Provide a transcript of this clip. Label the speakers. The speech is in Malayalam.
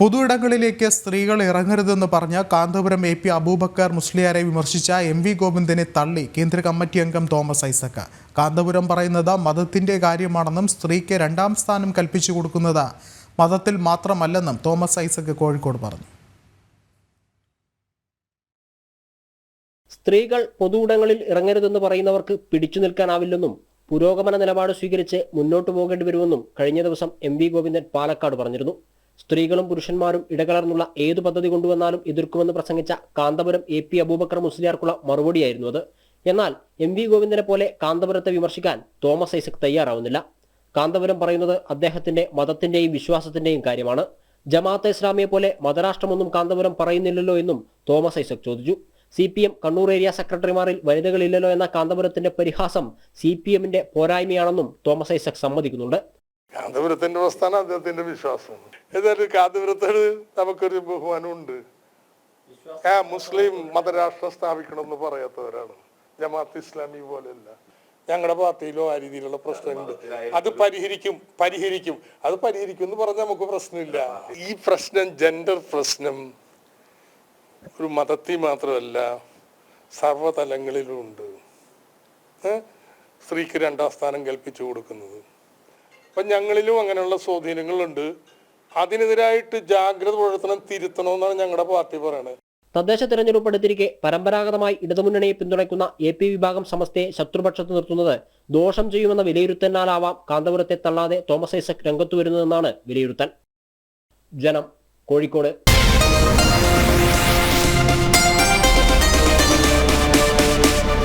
Speaker 1: പൊതുയിടങ്ങളിലേക്ക് സ്ത്രീകൾ ഇറങ്ങരുതെന്ന് പറഞ്ഞ കാന്തപുരം എ പി അബൂബക്കർ മുസ്ലിയാരെ വിമർശിച്ച എം വി ഗോവിന്ദനെ തള്ളി കേന്ദ്ര കമ്മിറ്റി അംഗം തോമസ് ഐസക് കാന്തപുരം പറയുന്നത് മതത്തിന്റെ കാര്യമാണെന്നും സ്ത്രീക്ക് രണ്ടാം സ്ഥാനം കൽപ്പിച്ചു കൊടുക്കുന്നത് മതത്തിൽ മാത്രമല്ലെന്നും തോമസ് ഐസക് കോഴിക്കോട് പറഞ്ഞു.
Speaker 2: സ്ത്രീകൾ പൊതു ഇടങ്ങളിൽ ഇറങ്ങരുതെന്ന് പറയുന്നവർക്ക് പിടിച്ചു നിൽക്കാനാവില്ലെന്നും പുരോഗമന നിലപാട് സ്വീകരിച്ച് മുന്നോട്ടു പോകേണ്ടി വരുമെന്നും കഴിഞ്ഞ ദിവസം എം വി ഗോവിന്ദൻ പാലക്കാട് പറഞ്ഞിരുന്നു. സ്ത്രീകളും പുരുഷന്മാരും ഇടകലർന്നുള്ള ഏതു പദ്ധതി കൊണ്ടുവന്നാലും എതിർക്കുമെന്ന് പ്രസംഗിച്ച കാന്തപുരം എ പി അബൂബക്കർ മുസ്ലിയാർക്കുള്ള മറുപടിയായിരുന്നു അത്. എന്നാൽ എം വി ഗോവിന്ദനെ പോലെ കാന്തപുരത്തെ വിമർശിക്കാൻ തോമസ് ഐസക് തയ്യാറാവുന്നില്ല. കാന്തപുരം പറയുന്നത് അദ്ദേഹത്തിന്റെ മതത്തിന്റെയും വിശ്വാസത്തിന്റെയും കാര്യമാണ്. ജമാഅത്തെ ഇസ്ലാമിയെ പോലെ മതരാഷ്ട്രമൊന്നും കാന്തപുരം പറയുന്നില്ലല്ലോ എന്നും തോമസ് ഐസക് ചോദിച്ചു. C P M Kannur area സെക്രട്ടറിമാരിൽ വനിതകളില്ലല്ലോ എന്ന കാന്തപുരത്തിന്റെ പരിഹാസം സി പി എമ്മിന്റെ പോരായ്മയാണെന്നും തോമസ് ഐസക് സമ്മതിക്കുന്നുണ്ട്.
Speaker 3: കാന്തപുരത്തിന്റെ പ്രസ്ഥാനം അദ്ദേഹത്തിന്റെ വിശ്വാസം. ഏതായാലും കാന്തപുരത്തോട് നമുക്കൊരു ബഹുമാനമുണ്ട്. ആ മുസ്ലിം മതരാഷ്ട്രം സ്ഥാപിക്കണമെന്ന് പറയാത്തവരാണ്. ജമാഅത്ത് ഇസ്ലാമി പോലെയല്ല. ഞങ്ങളുടെ പാർട്ടിയിലോ ആ രീതിയിലുള്ള പ്രശ്നമുണ്ട് അത് പരിഹരിക്കും പരിഹരിക്കും. അത് പരിഹരിക്കും എന്ന് പറഞ്ഞാൽ നമുക്ക് പ്രശ്നമില്ല. ഈ പ്രശ്നം ജെൻഡർ പ്രശ്നം ഒരു മതത്തിൽ മാത്രമല്ല സർവതലങ്ങളിലും ഉണ്ട്. സ്ത്രീക്ക് രണ്ടാം സ്ഥാനം കൽപ്പിച്ചു കൊടുക്കുന്നത്. അപ്പം ഞങ്ങളിലും അങ്ങനെയുള്ള സ്വാധീനങ്ങളുണ്ട്. അതിനെതിരായിട്ട് ജാഗ്രത പുലർത്തണം തിരുത്തണമെന്നാണ് ഞങ്ങളുടെ പാർട്ടി പറയുന്നത്
Speaker 2: തദ്ദേശ തെരഞ്ഞെടുപ്പ് അടുത്തിരിക്കെ പരമ്പരാഗതമായി ഇടതുമുന്നണിയെ പിന്തുണയ്ക്കുന്ന എ പി വിഭാഗം സമസ്തയെ ശത്രുപക്ഷത്ത് നിർത്തുന്നത് ദോഷം ചെയ്യുമെന്ന വിലയിരുത്തലിനാലാവാം കാന്തപുരത്തെ തള്ളാതെ തോമസ് ഐസക് രംഗത്തു വരുന്നതെന്നാണ് വിലയിരുത്തൽ. ജനം കോഴിക്കോട്.